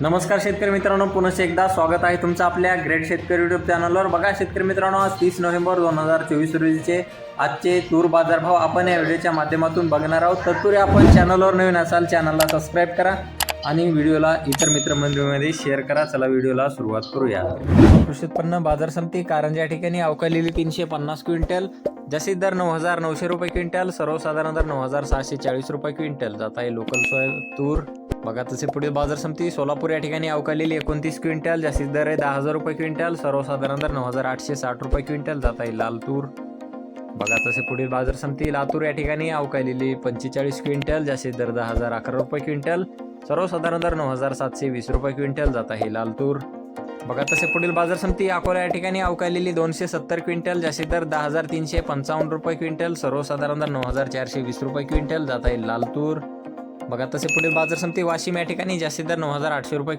नमस्कार शेतकरी मित्रांनो पुन्हा एकदा स्वागत आहे तुमचं आपल्या ग्रेट शेतकरी युट्यूब चॅनलवर बघा शेतकरी मित्रांनो आज तीस नोव्हेंबर दोन हजार चोवीस रोजीचे आजचे तूर बाजारभाव आपण या व्हिडिओच्या माध्यमातून बघणार आहोत. तत्पूर्वी आपण चॅनलवर नवीन असाल चॅनलला सबस्क्राईब करा आणि व्हिडिओला इतर मित्रमंडळीमध्ये शेअर करा. चला व्हिडिओला सुरुवात करूया. कृषी उत्पन्न बाजार समिती कारंजा या ठिकाणी अवकालेली तीनशे पन्नास क्विंटल जास्तीत दर नऊ हजार नऊशे रुपये क्विंटल सर्वसाधारण दर नऊ हजार सहाशे चाळीस रुपये क्विंटल. जात आहे लोकल सोय तूर. बघा तसे पुढील बाजार समिती सोलापूर या ठिकाणी अवकालेली एकोणतीस क्विंटल जास्तीत दर आहे दहा हजार रुपये क्विंटल सर्वसाधारण दर नऊ हजार आठशे साठ रुपये क्विंटल जात आहे लाल तूर. बघा तसे पुढील बाजार समिती लातूर या ठिकाणी अवकालेली पंचेचाळीस क्विंटल जास्तीत दर दहा हजार अकरा रुपये क्विंटल सर्वसाधारण दर नऊ हजार सातशे वीस रुपये क्विंटल जात आहे लाल तूर. बघा तसे पुढील बाजार समिती अकोला या ठिकाणी अवकालेली दोनशे सत्तर क्विंटल जास्तीत दर दहा हजार तीनशे पंचावन्न रुपये क्विंटल सर्वसाधारण दर नऊ हजार चारशे वीस रुपये क्विंटल जात आहे लाल तूर. बघा तसे पुढील बाजार समिती वाशिम या ठिकाणी जास्तीत दर नऊ हजार आठशे रुपये